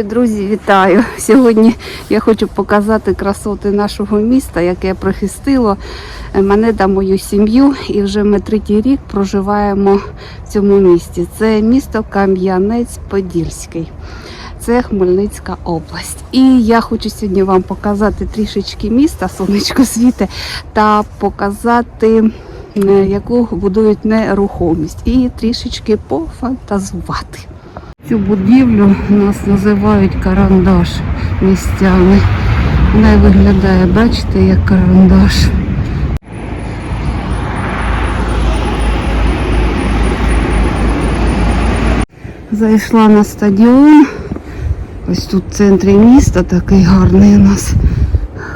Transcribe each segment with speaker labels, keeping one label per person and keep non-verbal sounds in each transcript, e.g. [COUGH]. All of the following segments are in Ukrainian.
Speaker 1: Друзі, вітаю! [LAUGHS] Сьогодні я хочу показати красоти нашого міста, яке прихистило мене та мою сім'ю. І вже ми третій рік проживаємо в цьому місті. Це місто Кам'янець-Подільський. Це Хмельницька область. І я хочу сьогодні вам показати трішечки міста, сонечко світе, та показати, е, яку будують нерухомість, і трішечки пофантазувати. Цю будівлю нас називають карандаш місцями. Вона виглядає, бачите, як карандаш. Зайшла на стадіон. Ось тут в центрі міста такий гарний у нас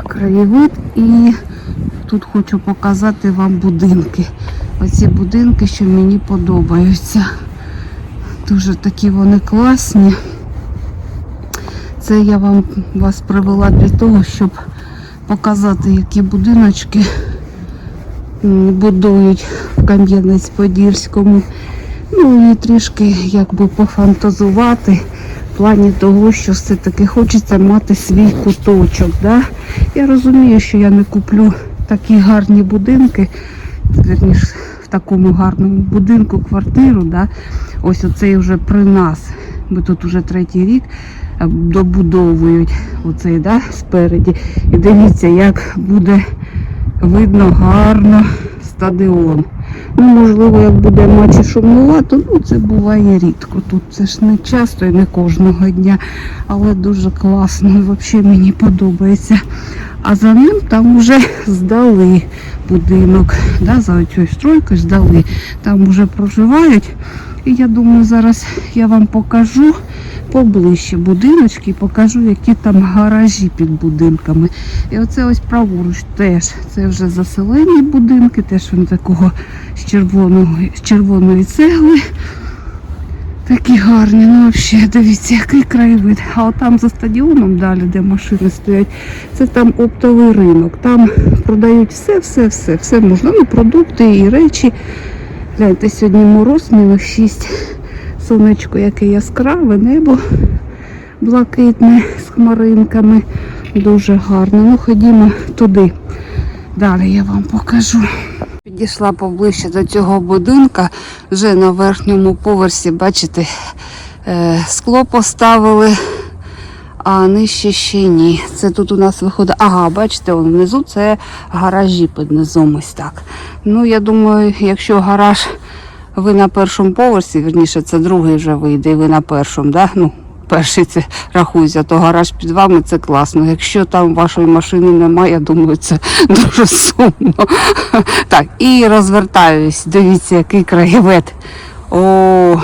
Speaker 1: краєвид. І тут хочу показати вам будинки. Оці будинки, що мені подобаються. Дуже такі вони класні. Це я вам вас привела для того, щоб показати, які будиночки будують в Кам'янець-Подільському. Ну і трішки якби пофантазувати в плані того, що все-таки хочеться мати свій куточок. Да? Я розумію, що я не куплю такі гарні будинки, верніше, такому гарному будинку квартиру. Да? Ось оцей вже при нас, бо тут вже третій рік е, добудовують оцей да, спереді. І дивіться, як буде видно гарно стадіон. Ну, можливо, як буде матчі шумнувато, ну це буває рідко. Тут це ж не часто і не кожного дня, але дуже класно. Взагалі мені подобається. А за ним там вже здали будинок. Да, за цією стройкою здали. Там вже проживають. І я думаю, зараз я вам покажу поближче будиночки, покажу, які там гаражі під будинками. І оце ось праворуч теж. Це вже заселені будинки, теж вони такого з червоного, з червоної цегли. Такі гарні, ну взагалі, дивіться, який краєвид. А от там за стадіоном далі, де машини стоять, це там оптовий ринок. Там продають все, все, все, все можна. Ну, продукти і речі. Гляньте, сьогодні мороз, мінус 6. Сонечко, яке яскраве, небо блакитне з хмаринками. Дуже гарно. Ну, ходімо туди. Далі я вам покажу. Підійшла поближче до цього будинка. Вже на верхньому поверсі, бачите, е, скло поставили, а нижче ще ні. Це тут у нас виходить. Ага, бачите, внизу це гаражі під низом ось так. Ну, я думаю, якщо гараж ви на першому поверсі, верніше, це другий вже вийде, і ви на першому, да? ну, перший це рахується, то гараж під вами це класно. Якщо там вашої машини немає, я думаю, це [LAUGHS] дуже сумно. [LAUGHS] Так, і розвертаюсь. Дивіться, який краєвид. О,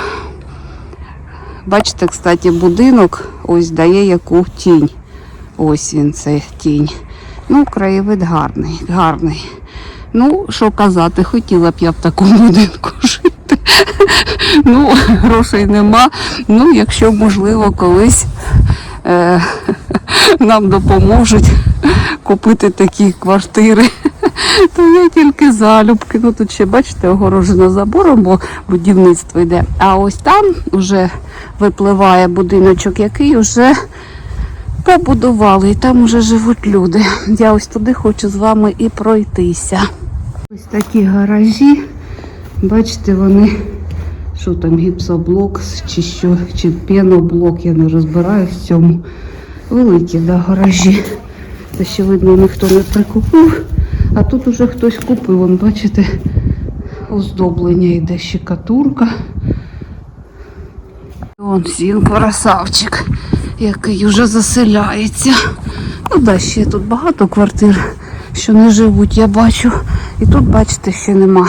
Speaker 1: бачите, кстати, будинок ось дає яку тінь. Ось він, цей тінь. Ну, краєвид гарний, гарний. Ну, що казати, хотіла б я в такому [LAUGHS] будинку жити. Ну, [LAUGHS] грошей нема. Ну, якщо можливо, колись е, [LAUGHS] нам допоможуть купити такі квартири, [LAUGHS] то я тільки залюбки. Ну тут ще, бачите, огорожено забором, бо будівництво йде. А ось там вже випливає будиночок, який вже побудували, і там вже живуть люди. Я ось туди хочу з вами і пройтися. Ось такі гаражі. Бачите, вони, що там, гіпсоблок чи що, чи пеноблок, я не розбираю в цьому. Великі да, гаражі. Це ще видно, ніхто не прикупив. А тут уже хтось купив. Вон, бачите, оздоблення йде щекатурка. Вон він красавчик, який вже заселяється. Ну да, ще тут багато квартир, що не живуть, я бачу. І тут, бачите, ще нема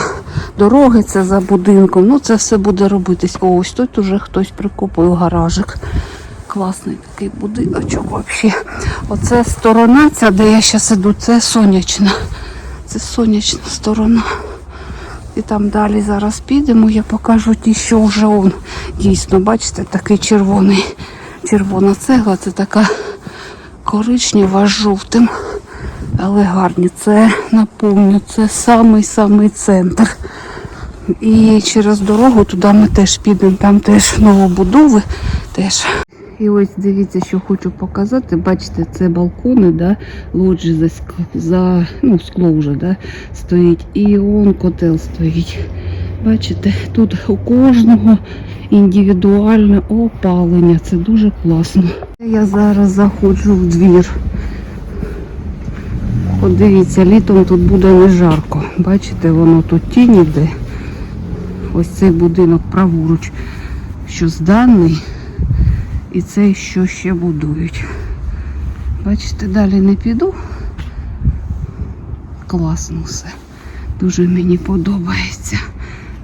Speaker 1: дороги, це за будинком. Ну це все буде робитись. Ось тут уже хтось прикупив гаражик. Класний такий будиночок взагалі. Оце сторона, ця, де я зараз іду, це сонячна. Це сонячна сторона. І там далі зараз підемо, я покажу ті, що вже он дійсно, бачите, такий червоний, червона цегла, це така коричнева з жовтим. Але гарні. Це наповню, це самий-самий центр. І через дорогу туди ми теж підемо, там теж новобудови, теж І ось дивіться, що хочу показати. Бачите, це балкони, да? лоджі за, за ну, скло вже да? стоїть. І он котел стоїть. Бачите, тут у кожного індивідуальне опалення. Це дуже класно. Я зараз заходжу в двір. От дивіться, літом тут буде не жарко. Бачите, воно тут тінь іде. Ось цей будинок праворуч, що зданий, і цей, що ще будують. Бачите, далі не піду. Класно все. Дуже мені подобається.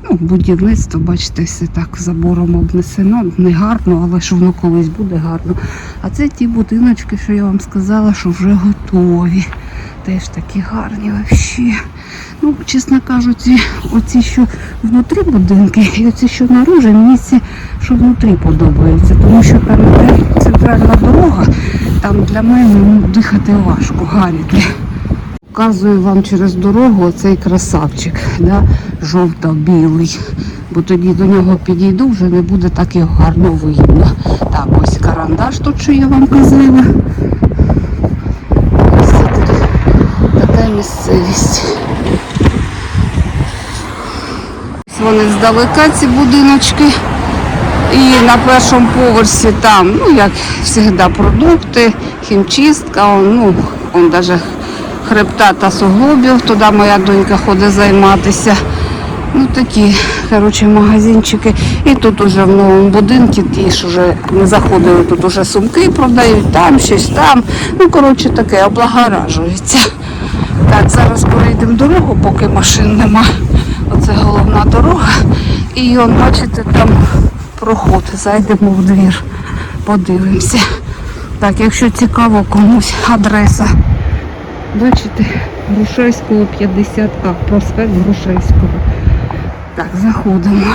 Speaker 1: Ну, будівництво, бачите, все так забором обнесено. Не гарно, але що воно колись буде гарно. А це ті будиночки, що я вам сказала, що вже готові. Теж такі гарні взагалі. Ну, чесно кажучи, оці, що внутрі будинки, і оці, що наружі, мені ці, що внутрі подобаються. Тому що там іде центральна дорога, там для мене ну, дихати важко, гаріти. Показую вам через дорогу оцей красавчик, да? жовто-білий. Бо тоді до нього підійду, вже не буде так його гарно видно. Так, ось карандаш тут, що я вам казала. Ось це тут така місцевість. Вони здалека, ці будиночки. І на першому поверсі там, ну як завжди, продукти, хімчистка, ну, он даже хребта та суглобів, туди моя донька ходить займатися. Ну такі, коротше, магазинчики. І тут уже в новому будинку ті, що вже не заходили, тут уже сумки продають, там щось там. Ну, коротше, таке облагоражується. Так, зараз перейдемо дорогу, поки машин нема. Оце головна дорога. І он, бачите, там проход. Зайдемо в двір, подивимося. Так, якщо цікаво комусь адреса. Бачите, Грушевського 50А, проспект Грушевського. Так, заходимо.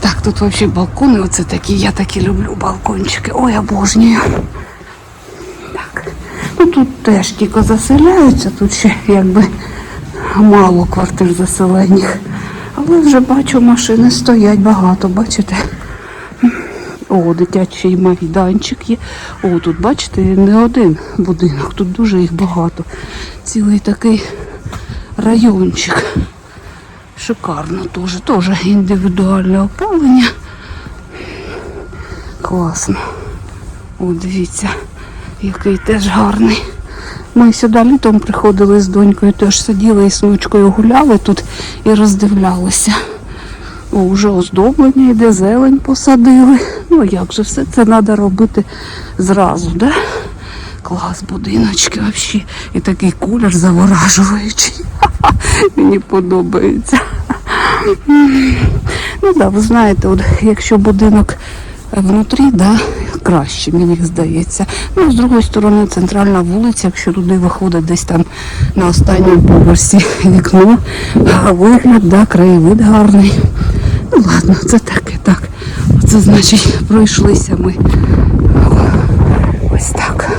Speaker 1: Так, тут взагалі балкони оце такі, я такі люблю балкончики. Ой, обожнюю. Ну тут теж тільки заселяються, тут ще якби мало квартир заселених. Але вже бачу, машини стоять багато, бачите? О, дитячий майданчик є. О, тут, бачите, не один будинок, тут дуже їх багато. Цілий такий райончик. Шикарно теж. Теж індивідуальне опалення. Класно. О, дивіться, який теж гарний. Ми сюди літом приходили з донькою, теж сиділи і з внучкою гуляли тут і роздивлялися. О, вже оздоблення йде, зелень посадили. Ну як же все це треба робити зразу, да? Клас, будиночки взагалі. І такий колір заворажуючий. [LAUGHS] Мені подобається. Ну так, да, ви знаєте, от, якщо будинок внутрі, да, краще, мені здається. Ну, з другої сторони, центральна вулиця, якщо туди виходить десь там на останньому поверсі вікно, вигляд, да, краєвид гарний. Ну ладно, це таке, так. Оце значить пройшлися ми. Ось так.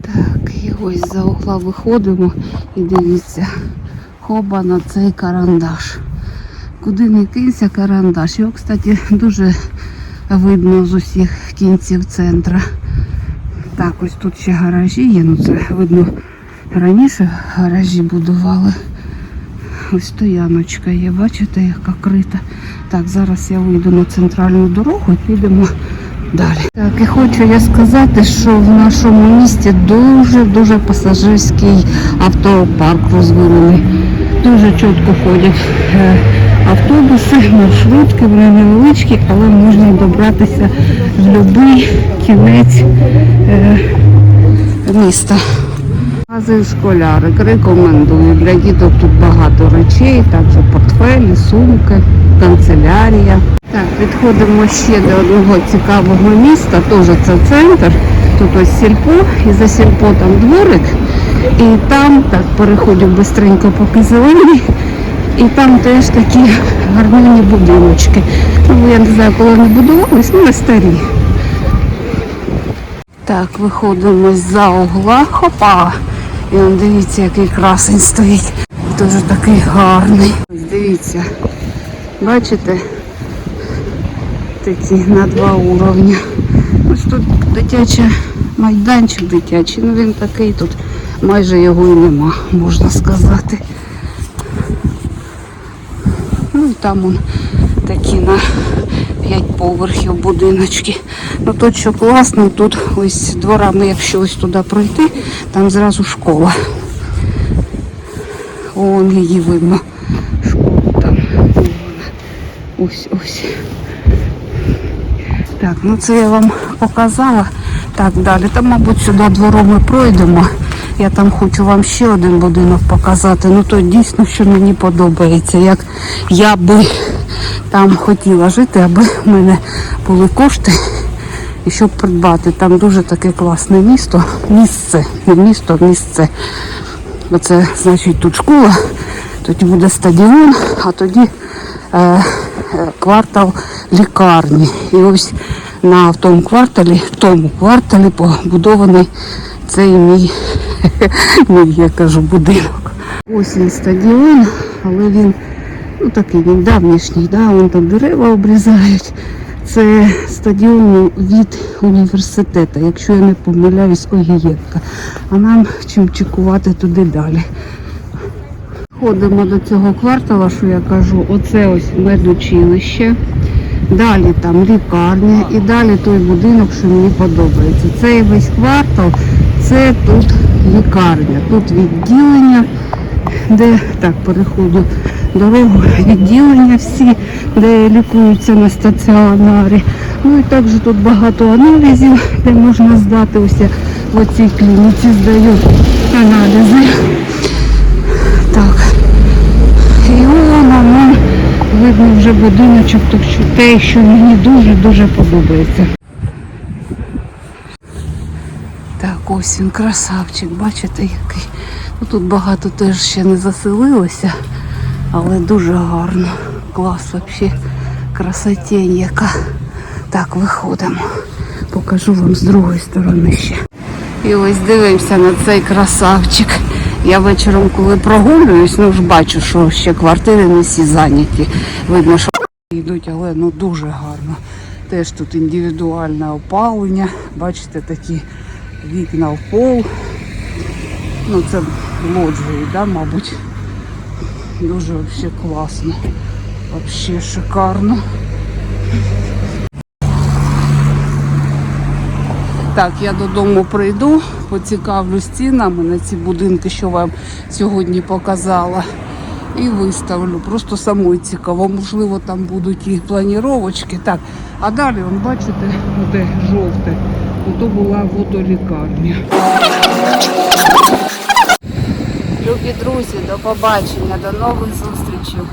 Speaker 1: Так, і ось за угла виходимо і дивіться, хоба на цей карандаш. Куди не кинься карандаш. Його, кстати, дуже видно з усіх кінців центра. Так, ось тут ще гаражі є, ну це видно раніше гаражі будували. Ось стояночка є, бачите, яка крита. Так, зараз я вийду на центральну дорогу і підемо далі. Так, і хочу я сказати, що в нашому місті дуже-дуже пасажирський автопарк розвинений. Дуже чітко ходять е, автобуси, маршрутки, вони невеличкі, але можна добратися в будь-який кінець е, міста. Магазин школярик рекомендую. Для діток тут багато речей, також портфелі, сумки, канцелярія. Так, підходимо ще до одного цікавого міста, теж це центр. Тут ось сільпо, і за сільпо там дворик. І там, так, переходимо бистренько поки зелені. І там теж такі гарні будиночки. Ну, я не знаю, коли вони будувались, ну, не старі. Так, виходимо з-за угла. Хопа! І он дивіться, який красень стоїть. Дуже такий гарний. Ось дивіться. Бачите? Такі на два уровня. дитячий майданчик дитячий. Ну він такий тут майже його і нема, можна сказати. Ну і там он такі на 5 поверхів будиночки. Ну тут що класно, тут ось дворами, якщо ось туди пройти, там зразу школа. Вон її видно. Школу там. Ось ось. Так, ну це я вам показала. Так, далі. Там, мабуть, сюди двором пройдемо. Я там хочу вам ще один будинок показати. Ну то дійсно, що мені подобається. Як я би там хотіла жити, аби в мене були кошти. І щоб придбати. Там дуже таке класне місто. Місце. Не місто, місце. Оце значить тут школа, тоді буде стадіон, а тоді е, е, квартал лікарні. І ось на тому кварталі, тому кварталі побудований цей мій, [LAUGHS] мій я кажу, будинок. Ось він стадіон, але він ну такий він давнішній, да? вон там дерева обрізають. Це стадіон від університету, якщо я не помиляюсь, Огієнка. А нам чим чекувати туди далі. Ходимо до цього квартала, що я кажу, оце ось медучилище. Далі там лікарня і далі той будинок, що мені подобається. Цей весь квартал, це тут лікарня, тут відділення, де так переходу дорогу, відділення всі, де лікуються на стаціонарі. Ну і також тут багато аналізів, де можна здати я в цій клініці здаю аналізи. Так. І воно нам видно вже будиночок, так те, що мені дуже-дуже подобається. Так, ось він красавчик, бачите який. Ну, тут багато теж ще не заселилося, але дуже гарно. Клас взагалі. Красотень яка. Так, виходимо. Покажу вам з другої сторони ще. І ось дивимося на цей красавчик. Я вечором, коли прогулююсь, ну ж бачу, що ще квартири не всі зайняті. Видно, що йдуть, але ну дуже гарно. Теж тут індивідуальне опалення. Бачите, такі вікна в пол. Ну це лоджії, да, мабуть. Дуже взагалі класно. Взагалі шикарно. Так, я додому прийду, поцікавлюсь цінами на ці будинки, що вам сьогодні показала. І виставлю. Просто самої цікаво. Можливо, там будуть і планіровочки. Так, а далі, вон, бачите, де жовте, ото була водолікарня. Любі друзі, до побачення, до нових зустрічей.